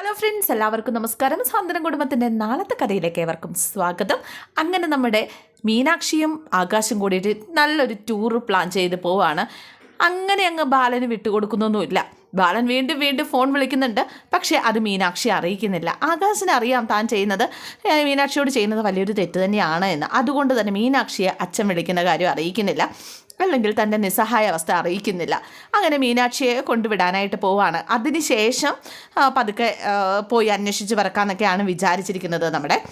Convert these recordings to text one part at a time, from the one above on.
Hello friends എല്ലാവർക്കും നമസ്കാരം. സാന്ത്വനം കുടുംബത്തിന്റെ നാളത്തെ കഥയിലേക്ക് ഏവർക്കും സ്വാഗതം. അങ്ങനെ നമ്മുടെ മീനാക്ഷിയും ആകാശം കൂടിയിട്ട് നല്ലൊരു ടൂർ പ്ലാൻ ചെയ്ത് പോവാണ്. അങ്ങനെ അങ്ങ് ബാലന് വിട്ടുകൊടുക്കുന്നൊന്നുമില്ല. ബാലൻ വീണ്ടും വീണ്ടും ഫോൺ വിളിക്കുന്നുണ്ട്. പക്ഷേ അത് മീനാക്ഷി അറിയിക്കുന്നില്ല. ആകാശിന് അറിയാം താൻ ചെയ്യുന്നത്. മീനാക്ഷിയോട് ചെയ്യുന്നത് വലിയൊരു തെറ്റ് തന്നെയാണ് എന്ന്. അതുകൊണ്ട് തന്നെ മീനാക്ഷിയെ അച്ഛൻ വിളിക്കുന്ന കാര്യം അറിയിക്കുന്നില്ല. അല്ലെങ്കിൽ തന്റെ നിസ്സഹായ അവസ്ഥ അറിയിക്കുന്നില്ല. അങ്ങനെ മീനാക്ഷിയെ കൊണ്ടുവിടാനായിട്ട് പോവാണ്. അതിനുശേഷം പതുക്കെ പോയി അന്വേഷിച്ച് പറക്കാന്നൊക്കെയാണ് വിചാരിച്ചിരിക്കുന്നത് നമ്മുടെ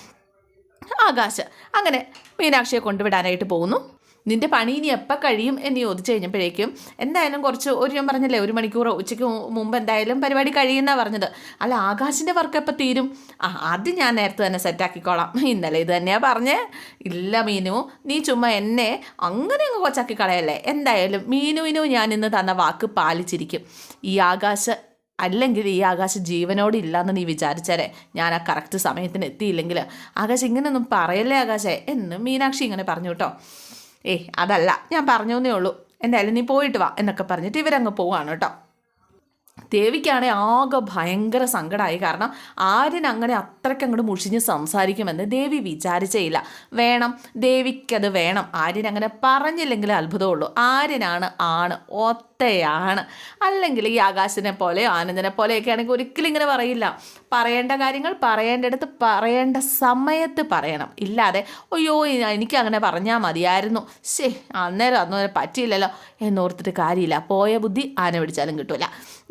ആകാശ്. അങ്ങനെ മീനാക്ഷിയെ കൊണ്ടുവിടാനായിട്ട് പോകുന്നു. നിന്റെ പണി ഇനി എപ്പോൾ കഴിയും എന്ന് ചോദിച്ചു കഴിഞ്ഞപ്പോഴേക്കും എന്തായാലും കുറച്ച് ഒരു ഞാൻ പറഞ്ഞല്ലേ ഒരു മണിക്കൂർ ഉച്ചയ്ക്ക് മുമ്പ് എന്തായാലും പരിപാടി കഴിയുന്ന പറഞ്ഞത്. അല്ല ആകാശിന്റെ വർക്ക് എപ്പോൾ തീരും? ആ അത് ഞാൻ നേരത്തെ തന്നെ സെറ്റാക്കിക്കോളാം ഇന്നലെ ഇത് തന്നെയാണ് പറഞ്ഞേ. ഇല്ല മീനു നീ ചുമ്മാ എന്നെ അങ്ങനെ അങ്ങ് കൊച്ചാക്കി കളയല്ലേ. എന്തായാലും മീനുവിനു ഞാൻ ഇന്ന് തന്ന വാക്ക് പാലിച്ചിരിക്കും. ഈ ആകാശ അല്ലെങ്കിൽ ഈ ആകാശം ജീവനോട് ഇല്ലാന്ന് നീ വിചാരിച്ചാലേ ഞാൻ ആ കറക്റ്റ് സമയത്തിന് എത്തിയില്ലെങ്കിൽ. ആകാശ് ഇങ്ങനെയൊന്നും പറയല്ലേ ആകാശേ എന്ന് മീനാക്ഷി ഇങ്ങനെ പറഞ്ഞു കേട്ടോ. ഏയ് അതല്ല. ഞാൻ പറഞ്ഞു പറഞ്ഞേ ഉള്ളൂ. എന്തായാലും നീ പോയിട്ട് വാ എന്നൊക്കെ പറഞ്ഞിട്ട് ഇവരങ്ങ് പോവാണ് കേട്ടോ. ദേവിക്കാണെ ആകെ ഭയങ്കര സങ്കടമായി കാരണം ആര്യൻ അങ്ങനെ അത്രയ്ക്ക് അങ്ങോട്ട് മുഷിഞ്ഞ് സംസാരിക്കുമെന്ന് ദേവി വിചാരിച്ചേയില്ല. വേണം ദേവിക്കത് വേണം. ആര്യൻ അങ്ങനെ പറഞ്ഞില്ലെങ്കിൽ അത്ഭുതമുള്ളൂ. ആര്യനാണ് ആണ്. ഒത്തയാണ് അല്ലെങ്കിൽ ഈ ആകാശിനെ പോലെയോ ആനന്ദനെ പോലെയൊക്കെ ആണെങ്കിൽ ഒരിക്കലും ഇങ്ങനെ പറയില്ല. പറയേണ്ട കാര്യങ്ങൾ പറയേണ്ടടുത്ത് പറയേണ്ട സമയത്ത് പറയണം. ഇല്ലാതെ അയ്യോ എനിക്ക് അങ്ങനെ പറഞ്ഞാൽ മതിയായിരുന്നു. ശേ അന്നേരം അന്നേരം പറ്റിയില്ലല്ലോ എന്നോർത്തിട്ട് കാര്യമില്ല. പോയ ബുദ്ധി ആന പിടിച്ചാലും കിട്ടില്ല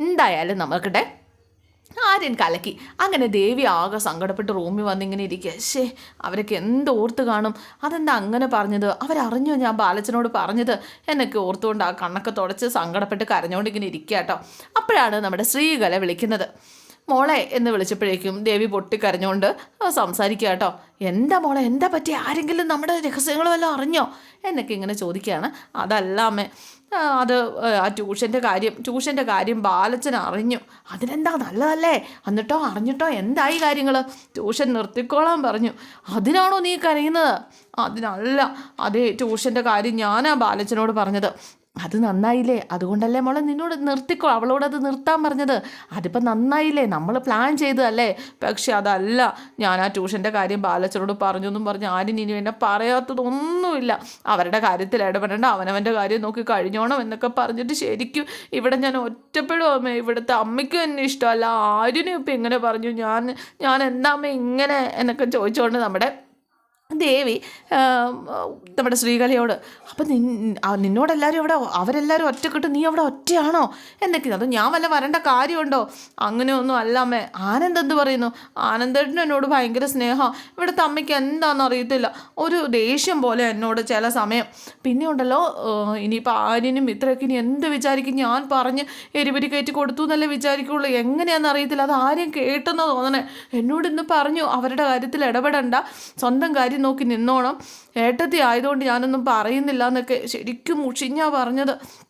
എന്തായാലും നമുക്കിട്ടെ ആര്യൻ കലക്കി. അങ്ങനെ ദേവി ആകെ സങ്കടപ്പെട്ട് റൂമിൽ വന്നിങ്ങനെ ഇരിക്കുക ശേ അവരൊക്കെ എന്ത് ഓർത്ത് കാണും? അതെന്താ അങ്ങനെ പറഞ്ഞത്? അവരറിഞ്ഞോ ഞാൻ ബാലച്ചനോട് പറഞ്ഞത്? എന്നൊക്കെ ഓർത്തുകൊണ്ട് ആ കണ്ണൊക്കെ തുടച്ച് സങ്കടപ്പെട്ട് കരഞ്ഞുകൊണ്ട് ഇങ്ങനെ ഇരിക്കുക കേട്ടോ. അപ്പോഴാണ് നമ്മുടെ ശ്രീകല വിളിക്കുന്നത്. മോളെ എന്ന് വിളിച്ചപ്പോഴേക്കും ദേവി പൊട്ടിക്കരഞ്ഞുകൊണ്ട് സംസാരിക്കുക കേട്ടോ. എന്താ മോളെ എന്താ പറ്റി ആരെങ്കിലും നമ്മുടെ രഹസ്യങ്ങൾ വല്ലതും അറിഞ്ഞോ? എന്നൊക്കെ ഇങ്ങനെ ചോദിക്കുകയാണ് അതല്ല അമ്മേ. അത് ആ ട്യൂഷന്റെ കാര്യം ട്യൂഷന്റെ കാര്യം ബാലച്ചൻ അറിഞ്ഞു. അതിനെന്താ നല്ലതല്ലേ? എന്നിട്ടോ അറിഞ്ഞിട്ടോ എന്തായി കാര്യങ്ങൾ ട്യൂഷൻ നിർത്തിക്കോളാൻ പറഞ്ഞു. അതിനാണോ നീ കരയുന്നത്? അതിനല്ല. അതേ ട്യൂഷന്റെ കാര്യം ഞാനാ ബാലച്ചനോട് പറഞ്ഞത്. അത് നന്നായില്ലേ? അതുകൊണ്ടല്ലേ മോളെ നിന്നോട് നിർത്തിക്കോ? അവളോട് അത് നിർത്താൻ പറഞ്ഞത്. അതിപ്പോൾ നന്നായില്ലേ? നമ്മൾ പ്ലാൻ ചെയ്തതല്ലേ? പക്ഷെ അതല്ല. ഞാൻ ആ ട്യൂഷന്റെ കാര്യം ബാലച്ചനോട് പറഞ്ഞു എന്നും പറഞ്ഞ് ആരും ഇനി എന്നെ പറയാത്തതൊന്നുമില്ല. അവരുടെ കാര്യത്തിൽ ഇടപെടേണ്ട. അവനവന്റെ കാര്യം നോക്കി കഴിഞ്ഞോണം എന്നൊക്കെ പറഞ്ഞിട്ട് ശരിക്കും ഇവിടെ ഞാൻ ഒറ്റപ്പെടും അമ്മ. ഇവിടുത്തെ അമ്മയ്ക്കും എന്നെ ഇഷ്ടമല്ല. ആരിനും ഇപ്പം ഇങ്ങനെ പറഞ്ഞു. ഞാൻ ഞാൻ എന്താ അമ്മ ഇങ്ങനെ എന്നൊക്കെ ചോദിച്ചുകൊണ്ട് നമ്മുടെ ദേവി നമ്മുടെ ശ്രീകലയോട് അപ്പം നിന്നോടെല്ലാവരും അവിടെ അവരെല്ലാവരും ഒറ്റക്കിട്ട് നീ അവിടെ ഒറ്റയാണോ? എന്നൊക്കെ അത് ഞാൻ വല്ല വരേണ്ട കാര്യമുണ്ടോ? അങ്ങനെയൊന്നും അല്ല ആനന്ദ് എന്ത് പറയുന്നു? ആനന്ദേട്ടന് എന്നോട് ഭയങ്കര സ്നേഹം. ഇവിടുത്തെ അമ്മയ്ക്ക് എന്താണെന്ന് അറിയത്തില്ല. ഒരു ദേഷ്യം പോലെ എന്നോട് ചില സമയം. പിന്നെ ഉണ്ടല്ലോ ഇനിയിപ്പോൾ ആര്യനും ഇത്രയൊക്കെ ഇനി എന്ത് വിചാരിക്കും? ഞാൻ പറഞ്ഞ് എരിപരി കയറ്റി കൊടുത്തു എന്നല്ലേ വിചാരിക്കുള്ളൂ. എങ്ങനെയാണെന്ന് അറിയത്തില്ല. അത് ആരും കേട്ടെന്ന് തോന്നണേ. എന്നോട് ഇന്ന് പറഞ്ഞു അവരുടെ കാര്യത്തിൽ ഇടപെടണ്ട. സ്വന്തം കാര്യം നോക്കി നിന്നോണം. ഏട്ടത്തി ആയതുകൊണ്ട് ഞാനൊന്നും പറയുന്നില്ല എന്നൊക്കെ ശരിക്കും മുഷിഞ്ഞാ പറഞ്ഞത്.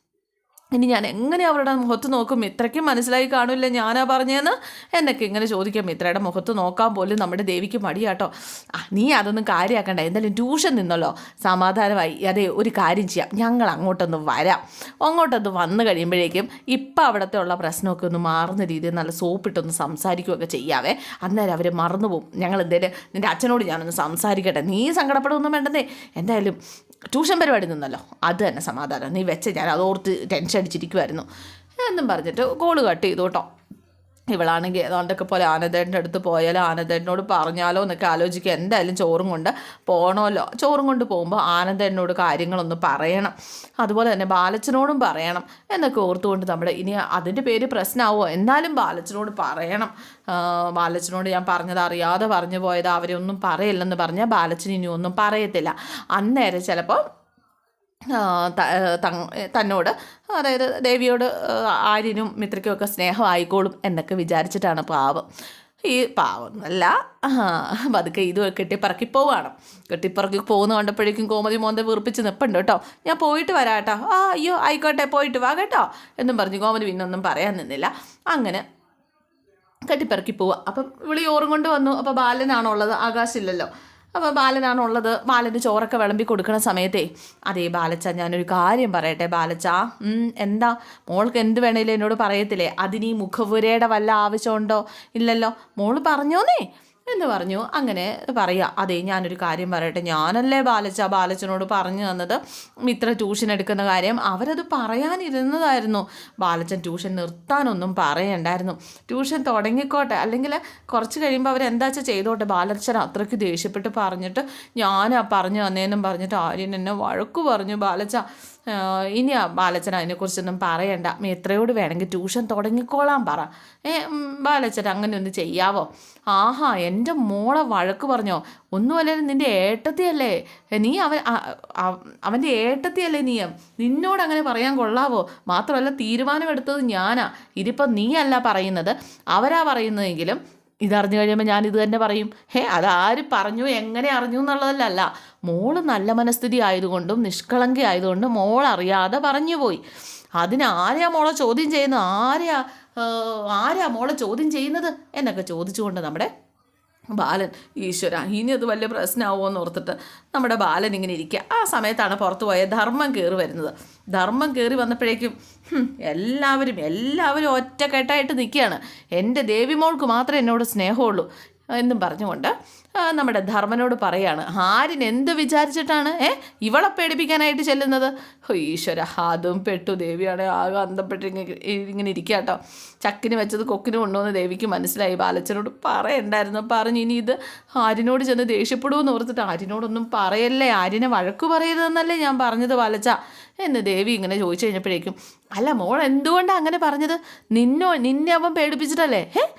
ഇനി ഞാൻ എങ്ങനെ അവരുടെ മുഖത്ത് നോക്കും? ഇത്രയ്ക്കും മനസ്സിലായി കാണില്ല ഞാനാ പറഞ്ഞതെന്ന് എന്നൊക്കെ ഇങ്ങനെ ചോദിക്കാം. മിത്രയുടെ മുഖത്ത് നോക്കാൻ പോലും നമ്മുടെ ദേവിക്ക് മടിയാട്ടോ. ആ നീ അതൊന്നും കാര്യമാക്കണ്ട എന്തായാലും ട്യൂഷൻ നിന്നല്ലോ. സമാധാനമായി. അതെ ഒരു കാര്യം ചെയ്യാം. ഞങ്ങൾ അങ്ങോട്ടൊന്ന് വരാം. അങ്ങോട്ടൊന്ന് വന്നു കഴിയുമ്പോഴേക്കും ഇപ്പം അവിടുത്തെ ഉള്ള പ്രശ്നമൊക്കെ ഒന്ന് മാറുന്ന രീതിയിൽ നല്ല സോപ്പിട്ടൊന്ന് സംസാരിക്കുകയൊക്കെ ചെയ്യാവേ. അന്നേരം അവർ മറന്നു ഞങ്ങൾ എന്തേലും നിന്റെ അച്ഛനോട് ഞാനൊന്ന് സംസാരിക്കട്ടെ. നീ സങ്കടപ്പെടുമൊന്നും വേണ്ടതേ എന്തായാലും ട്യൂഷൻ പരിപാടി നിന്നല്ലോ. അത് തന്നെ സമാധാനം. നീ വെച്ച ഞാൻ അതോർത്ത് ടെൻഷൻ അടിച്ചിരിക്കുമായിരുന്നു എന്നും പറഞ്ഞിട്ട് കോൾ കട്ട് ചെയ്തു കേട്ടോ. ഇവളാണെങ്കിൽ ഏതാണ്ടൊക്കെ പോലെ ആനന്ദേട്ടന്റെ അടുത്ത് പോയാലോ ആനന്ദേട്ടനോട് പറഞ്ഞാലോ എന്നൊക്കെ ആലോചിക്കുക എന്തായാലും ചോറും കൊണ്ട് പോകണമല്ലോ ചോറും കൊണ്ട് പോകുമ്പോൾ ആനന്ദേട്ടനോട് കാര്യങ്ങളൊന്ന് പറയണം. അതുപോലെ തന്നെ ബാലച്ചനോടും പറയണം എന്നൊക്കെ ഓർത്തുകൊണ്ട് നമ്മൾ ഇനി അതിന്റെ പേര് പ്രശ്നമാവോ? എന്നാലും ബാലച്ചനോട് പറയണം. ബാലച്ചനോട് ഞാൻ പറഞ്ഞത് അറിയാതെ പറഞ്ഞു പോയത് അവരെ ഒന്നും പറയില്ലെന്ന് പറഞ്ഞാൽ ബാലച്ചൻ ഇനി ഒന്നും പറയത്തില്ല. അന്നേരം ചിലപ്പോൾ തന്നോട് അതായത് ദേവിയോട് ആര്യനും മിത്രയ്ക്കും ഒക്കെ സ്നേഹമായിക്കോളും എന്നൊക്കെ വിചാരിച്ചിട്ടാണ് പാവം. ഈ പാവം അല്ല പതുക്കെ ഇത് കെട്ടിപ്പറക്കി പോവാണ്. കെട്ടിപ്പറക്കി പോകുന്ന കണ്ടപ്പോഴേക്കും കോമതി മോന്തെ വീർപ്പിച്ച് നിൽപ്പുണ്ട് കേട്ടോ. ഞാൻ പോയിട്ട് വരാം കേട്ടോ. ആ അയ്യോ ആയിക്കോട്ടെ പോയിട്ട് വാ കേട്ടോ എന്നും പറഞ്ഞ് കോമതി പിന്നൊന്നും പറയാൻ നിന്നില്ല. അങ്ങനെ കെട്ടിപ്പറക്കി പോവുക അപ്പം വിളി ഓറും കൊണ്ട് വന്നു. അപ്പോൾ ബാലനാണോ ഉള്ളത് ആകാശില്ലല്ലോ. അപ്പോൾ ബാലനാണുള്ളത്. ബാലന് ചോറൊക്കെ വിളമ്പി കൊടുക്കുന്ന സമയത്തേ അതേ ബാലച്ച ഞാനൊരു കാര്യം പറയട്ടെ ബാലച്ച. എന്താ? മോൾക്ക് എന്ത് വേണേലും എന്നോട് പറയത്തില്ലേ? അതിനീ മുഖപുരയുടെ വല്ല ആവശ്യമുണ്ടോ? ഇല്ലല്ലോ. മോൾ പറഞ്ഞോന്നേ. എന്ന് പറഞ്ഞു. അങ്ങനെ പറയുക അതെ ഞാനൊരു കാര്യം പറയട്ടെ. ഞാനല്ലേ ബാലച്ച ബാലച്ചനോട് പറഞ്ഞു തന്നത് മിത്ര ട്യൂഷൻ എടുക്കുന്ന കാര്യം. അവരത് പറയാനിരുന്നതായിരുന്നു. ബാലച്ചൻ ട്യൂഷൻ നിർത്താനൊന്നും പറയണ്ടായിരുന്നു. ട്യൂഷൻ തുടങ്ങിക്കോട്ടെ. അല്ലെങ്കിൽ കുറച്ച് കഴിയുമ്പോൾ അവരെന്താ വെച്ചാൽ ചെയ്തോട്ടെ. ബാലച്ചൻ അത്രയ്ക്ക് ദേഷ്യപ്പെട്ട് പറഞ്ഞിട്ട് ഞാനാ പറഞ്ഞു തന്നേന്നും പറഞ്ഞിട്ട് ആര്യൻ എന്നെ വഴക്കു പറഞ്ഞു ബാലച്ച. ഇനി ബാലച്ചൻ അതിനെക്കുറിച്ചൊന്നും പറയണ്ട. എത്രയോട് വേണമെങ്കിൽ ട്യൂഷൻ തുടങ്ങിക്കോളാൻ പറ. ഏ ബാലച്ചൻ അങ്ങനെ ഒന്ന് ചെയ്യാവോ? ആഹാ എന്റെ മോളെ വഴക്ക് പറഞ്ഞോ? ഒന്നുമല്ല നിന്റെ ഏട്ടത്തിയല്ലേ? നീ അവൻ അവന്റെ ഏട്ടത്തിയല്ലേ നീ? നിന്നോട് അങ്ങനെ പറയാൻ കൊള്ളാവോ? മാത്രമല്ല തീരുമാനമെടുത്തത് ഞാനാ. ഇതിപ്പോൾ നീയല്ല പറയുന്നത്. അവരാ പറയുന്നതെങ്കിലും ഇതറിഞ്ഞു കഴിയുമ്പോൾ ഞാനിത് തന്നെ പറയും. ഹേ അതാര് പറഞ്ഞു എങ്ങനെ അറിഞ്ഞു എന്നുള്ളതല്ല മോൾ നല്ല മനസ്ഥിതി ആയതുകൊണ്ടും നിഷ്കളങ്ക ആയതുകൊണ്ടും മോൾ അറിയാതെ പറഞ്ഞു പോയി അതിന് ആരെയാ മോളെ ചോദ്യം ചെയ്യുന്നത്? ആരെയാ ആരാ മോളെ ചോദ്യം ചെയ്യുന്നത്? എന്നൊക്കെ ചോദിച്ചുകൊണ്ട് നമ്മുടെ ബാലൻ ഈശ്വര ഇനി അത് വലിയ പ്രശ്നമാവുമോ എന്ന് ഓർത്തിട്ട് നമ്മുടെ ബാലൻ ഇങ്ങനെ ഇരിക്കുക ആ സമയത്താണ് പുറത്തു പോയ ധർമ്മം കയറി വരുന്നത്. ധർമ്മം കയറി വന്നപ്പോഴേക്കും എല്ലാവരും എല്ലാവരും ഒറ്റക്കെട്ടായിട്ട് നിൽക്കുകയാണ്. എന്റെ ദേവിമോൾക്ക് മാത്രമേ എന്നോട് സ്നേഹമുള്ളൂ. എന്നും പറഞ്ഞുകൊണ്ട് നമ്മുടെ ധർമ്മനോട് പറയാണ് ആരിന് എന്ത് വിചാരിച്ചിട്ടാണ് ഏ ഇവളെ പേടിപ്പിക്കാനായിട്ട് ചെല്ലുന്നത്? ഈശ്വര അതും പെട്ടു. ദേവിയാണ് ആകെ അന്തപ്പെട്ട് ഇങ്ങനെ ഇരിക്കുക കേട്ടോ ചക്കിന് വെച്ചത് കൊക്കിന് കൊണ്ടുവന്ന് ദേവിക്ക് മനസ്സിലായി. ബാലച്ചനോട് പറയണ്ടായിരുന്നു. പറഞ്ഞു ഇനി ഇത് ആരിനോട് ചെന്ന് ദേഷ്യപ്പെടുമെന്ന് ഓർത്തിട്ട് ആരിനോടൊന്നും പറയല്ലേ? ആരിനെ വഴക്ക് പറയരുതെന്നല്ലേ ഞാൻ പറഞ്ഞത് ബാലച്ച. എന്ന് ദേവി ഇങ്ങനെ ചോദിച്ചു കഴിഞ്ഞപ്പോഴേക്കും അല്ല മോൾ എന്തുകൊണ്ടാണ് അങ്ങനെ പറഞ്ഞത്? നിന്നോ നിന്നെ അവൻ പേടിപ്പിച്ചിട്ടല്ലേ? ഏഹ്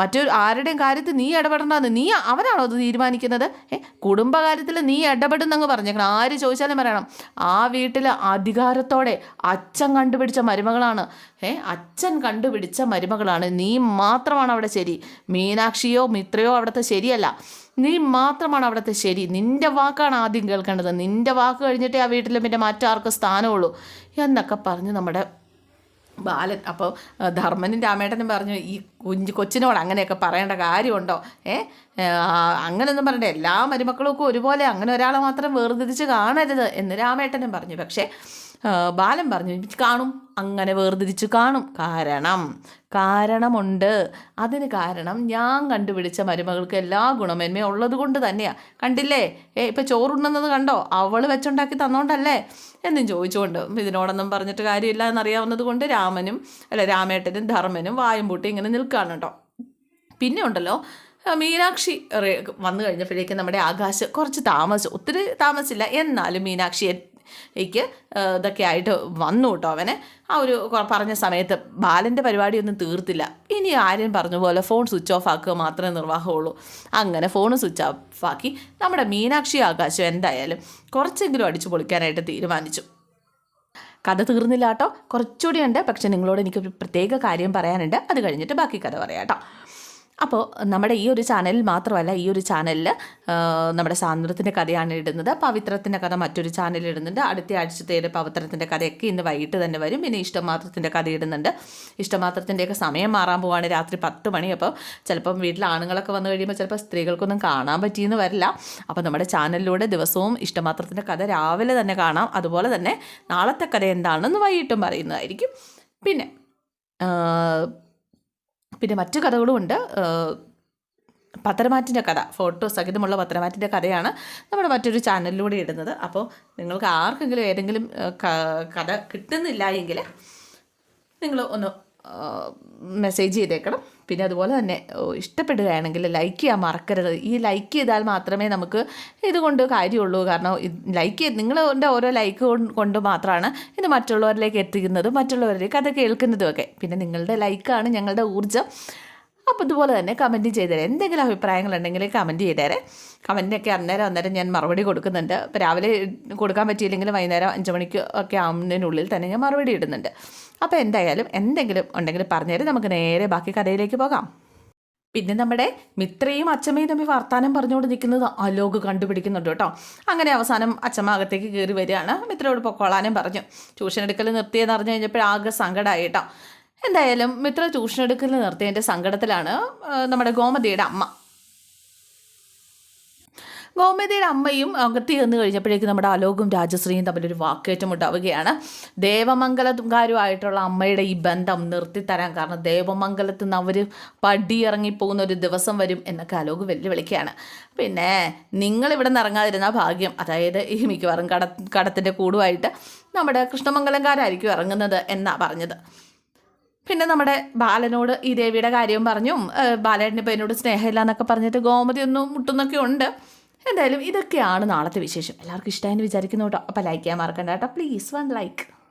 മറ്റൊരു ആരുടെയും കാര്യത്തിൽ നീ ഇടപെടണ്ടെന്ന് നീ അവനാണോ അത് തീരുമാനിക്കുന്നത്? ഏ കുടുംബകാര്യത്തിൽ നീ ഇടപെടുന്നങ്ങ് പറഞ്ഞേക്കണം. ആര് ചോദിച്ചാലും പറയണം. ആ വീട്ടിൽ അധികാരത്തോടെ അച്ഛൻ കണ്ടുപിടിച്ച മരുമകളാണ്. ഏ അച്ഛൻ കണ്ടുപിടിച്ച മരുമകളാണ്. നീ മാത്രമാണ് അവിടെ ശരി. മീനാക്ഷിയോ മിത്രയോ അവിടുത്തെ ശരിയല്ല. നീ മാത്രമാണ് അവിടുത്തെ ശരി. നിന്റെ വാക്കാണ് ആദ്യം കേൾക്കേണ്ടത്. നിന്റെ വാക്ക് കഴിഞ്ഞിട്ടേ ആ വീട്ടിൽ പിന്നെ മറ്റാർക്കും സ്ഥാനമുള്ളൂ. എന്നൊക്കെ പറഞ്ഞ് നമ്മുടെ ബാലൻ അപ്പോൾ ധർമ്മനും രാമേട്ടനും പറഞ്ഞു ഈ കുഞ്ഞ് കൊച്ചിനോട് അങ്ങനെയൊക്കെ പറയേണ്ട കാര്യമുണ്ടോ? ഏ അങ്ങനെയൊന്നും പറയണ്ട. എല്ലാ മരുമക്കളും ഒക്കെ ഒരുപോലെ അങ്ങനെ ഒരാളെ മാത്രം വേർതിരിച്ച് കാണരുത് എന്ന് രാമേട്ടനും പറഞ്ഞു. പക്ഷേ ബാലൻ പറഞ്ഞു കാണും അങ്ങനെ വേർതിരിച്ച് കാണും. കാരണം കാരണമുണ്ട്. അതിന് കാരണം ഞാൻ കണ്ടുപിടിച്ച മരുമകൾക്ക് എല്ലാ ഗുണമേന്മയും ഉള്ളത് കൊണ്ട് തന്നെയാണ് കണ്ടില്ലേ? ഏ ഇപ്പം ചോറുണ്ണുന്നത് കണ്ടോ? അവൾ വെച്ചുണ്ടാക്കി തന്നോണ്ടല്ലേ? എന്നും ചോദിച്ചുകൊണ്ട് ഇതിനോടൊന്നും പറഞ്ഞിട്ട് കാര്യമില്ല എന്നറിയാവുന്നത് കൊണ്ട് രാമനും അല്ല രാമേട്ടനും ധർമ്മനും വായും പൂട്ടി ഇങ്ങനെ നിൽക്കുകയാണ് കേട്ടോ പിന്നെ ഉണ്ടല്ലോ മീനാക്ഷി വന്നു കഴിഞ്ഞപ്പോഴേക്കും നമ്മുടെ ആകാശ് കുറച്ച് താമസിച്ചു. ഒത്തിരി താമസിച്ചില്ല. എന്നാലും മീനാക്ഷിയെ ക്ക് ഇതൊക്കെ ആയിട്ട് വന്നു കേട്ടോ അവനെ. ആ ഒരു പറഞ്ഞ സമയത്ത് ബാലന്റെ പരിപാടിയൊന്നും തീർത്തില്ല. ഇനി ആര്യൻ പറഞ്ഞ പോലെ ഫോൺ സ്വിച്ച് ഓഫ് ആക്കുക മാത്രമേ നിർവാഹമുള്ളൂ. അങ്ങനെ ഫോൺ സ്വിച്ച് ഓഫ് ആക്കി നമ്മുടെ മീനാക്ഷി ആകാശം എന്തായാലും കുറച്ചെങ്കിലും അടിച്ചു പൊളിക്കാനായിട്ട് തീരുമാനിച്ചു. കഥ തീർന്നില്ല കേട്ടോ. കുറച്ചുകൂടി ഉണ്ട്. പക്ഷെ നിങ്ങളോട് എനിക്കൊരു പ്രത്യേക കാര്യം പറയാനുണ്ട്. അത് കഴിഞ്ഞിട്ട് ബാക്കി കഥ പറയാം കേട്ടോ. അപ്പോൾ നമ്മുടെ ഈ ഒരു ചാനലിൽ മാത്രമല്ല ഈ ഒരു ചാനലിൽ നമ്മുടെ സാന്ദ്രത്തിന്റെ കഥയാണ് ഇടുന്നത്. പവിത്രത്തിന്റെ കഥ മറ്റൊരു ചാനലിൽ ഇടുന്നുണ്ട്. അടുത്ത ആഴ്ചത്തേടെ പവിത്രത്തിന്റെ കഥയൊക്കെ ഇന്ന് വൈകിട്ട് തന്നെ വരും. പിന്നെ ഇഷ്ടമാത്രത്തിന്റെ കഥ ഇടുന്നുണ്ട്. ഇഷ്ടമാത്രത്തിന്റെയൊക്കെ സമയം മാറാൻ പോവാണ്. രാത്രി പത്ത് മണി. അപ്പോൾ ചിലപ്പം വീട്ടിൽ ആണുങ്ങളൊക്കെ വന്നു കഴിയുമ്പോൾ ചിലപ്പോൾ സ്ത്രീകൾക്കൊന്നും കാണാൻ പറ്റിയെന്ന് വരില്ല. അപ്പോൾ നമ്മുടെ ചാനലിലൂടെ ദിവസവും ഇഷ്ടമാത്രത്തിന്റെ കഥ രാവിലെ തന്നെ കാണാം. അതുപോലെ തന്നെ നാളത്തെ കഥ എന്താണെന്ന് വൈകിട്ടും പറയുന്നതായിരിക്കും. പിന്നെ പിന്നെ മറ്റു കഥകളുമുണ്ട് പത്തരമാറ്റിന്റെ കഥ ഫോട്ടോ സഹിതമുള്ള പത്തരമാറ്റിന്റെ കഥയാണ് നമ്മുടെ മറ്റൊരു ചാനലിലൂടെ ഇടുന്നത്. അപ്പോൾ നിങ്ങൾക്ക് ആർക്കെങ്കിലും ഏതെങ്കിലും കഥ കിട്ടുന്നില്ല എങ്കിൽ നിങ്ങൾ ഒന്ന് മെസ്സേജ് ചെയ്തേക്കണം. പിന്നെ അതുപോലെ തന്നെ ഇഷ്ടപ്പെടുകയാണെങ്കിൽ ലൈക്ക് ചെയ്യാൻ മറക്കരുത്. ഈ ലൈക്ക് ചെയ്താൽ മാത്രമേ നമുക്ക് ഇതുകൊണ്ട് കാര്യമുള്ളൂ. കാരണം ലൈക്ക് ചെയ്ത് നിങ്ങളുടെ ഓരോ ലൈക്ക് കൊണ്ട് മാത്രമാണ് ഇത് മറ്റുള്ളവരിലേക്ക് എത്തിക്കുന്നതും മറ്റുള്ളവരിലേക്ക് അത് കേൾക്കുന്നതും ഒക്കെ. പിന്നെ നിങ്ങളുടെ ലൈക്കാണ് ഞങ്ങളുടെ ഊർജം. അപ്പോൾ ഇതുപോലെ തന്നെ കമന്റ് ചെയ്തേരെ. എന്തെങ്കിലും അഭിപ്രായങ്ങളുണ്ടെങ്കിൽ കമന്റ് ചെയ്തേരെ. കമന്റിനൊക്കെ അന്നേരം അന്നേരം ഞാൻ മറുപടി കൊടുക്കുന്നുണ്ട്. രാവിലെ കൊടുക്കാൻ പറ്റിയില്ലെങ്കിൽ വൈകുന്നേരം അഞ്ച് മണിക്ക് ഒക്കെ ആവുന്നതിനുള്ളിൽ തന്നെ ഞാൻ മറുപടി ഇടുന്നുണ്ട്. അപ്പോൾ എന്തായാലും എന്തെങ്കിലും ഉണ്ടെങ്കിൽ പറഞ്ഞേരെ നമുക്ക് നേരെ ബാക്കി കഥയിലേക്ക് പോകാം. പിന്നെ നമ്മുടെ മിത്രയും അച്ചമ്മയും തമ്മിൽ വർത്താനം പറഞ്ഞുകൊണ്ട് നിൽക്കുന്നത് അലോക് കണ്ടുപിടിക്കുന്നുണ്ട് കേട്ടോ. അങ്ങനെ അവസാനം അച്ചമ്മ അകത്തേക്ക് കയറി വരികയാണ്. മിത്രയോട് പൊക്കോളാനും പറഞ്ഞു. ട്യൂഷൻ എടുക്കൽ നിർത്തിയെന്ന് അറിഞ്ഞു കഴിഞ്ഞപ്പോൾ ആകെ സങ്കടമായി കേട്ടോ. എന്തായാലും മിത്ര ട്യൂഷൻ എടുക്കൽ നിർത്തിയതിന്റെ സങ്കടത്തിലാണ് നമ്മുടെ ഗോമതിയുടെ അമ്മ. ഗോമതിയുടെ അമ്മയും അകത്ത് ചെന്ന് കഴിഞ്ഞപ്പോഴേക്കും നമ്മുടെ അലോകും രാജശ്രീയും തമ്മിലൊരു വാക്കേറ്റം ഉണ്ടാവുകയാണ് ദേവമംഗലക്കാരുമായിട്ടുള്ള അമ്മയുടെ ഈ ബന്ധം നിർത്തിത്തരാൻ കാരണം ദേവമംഗലത്ത് നിന്ന് അവർ പടിയിറങ്ങിപ്പോകുന്ന ഒരു ദിവസം വരും എന്നൊക്കെ അലോക് വെല്ലുവിളിക്കുകയാണ്. പിന്നെ നിങ്ങളിവിടെ നിന്ന് ഇറങ്ങാതിരുന്ന ഭാഗ്യം. അതായത് ഈ മിക്കവാറും കട കടത്തിന്റെ കൂടുമായിട്ട് നമ്മുടെ കൃഷ്ണമംഗലംകാരായിരിക്കും ഇറങ്ങുന്നത് എന്നാണ് പറഞ്ഞത്. പിന്നെ നമ്മുടെ ബാലനോട് ഈ ദേവിയുടെ കാര്യം പറഞ്ഞു ബാലേട്ടനിപ്പോൾ എന്നോട് സ്നേഹമില്ല എന്നൊക്കെ പറഞ്ഞിട്ട് ഗോമതി ഒന്നും മുട്ടുന്നൊക്കെ ഉണ്ട്. എന്തായാലും ഇതൊക്കെയാണ് നാളത്തെ വിശേഷം. എല്ലാവർക്കും ഇഷ്ടമായി വിചാരിക്കുന്നു കേട്ടോ. അപ്പോൾ ലൈക്ക് ചെയ്യാൻ മറക്കണ്ട കേട്ടോ. Please one like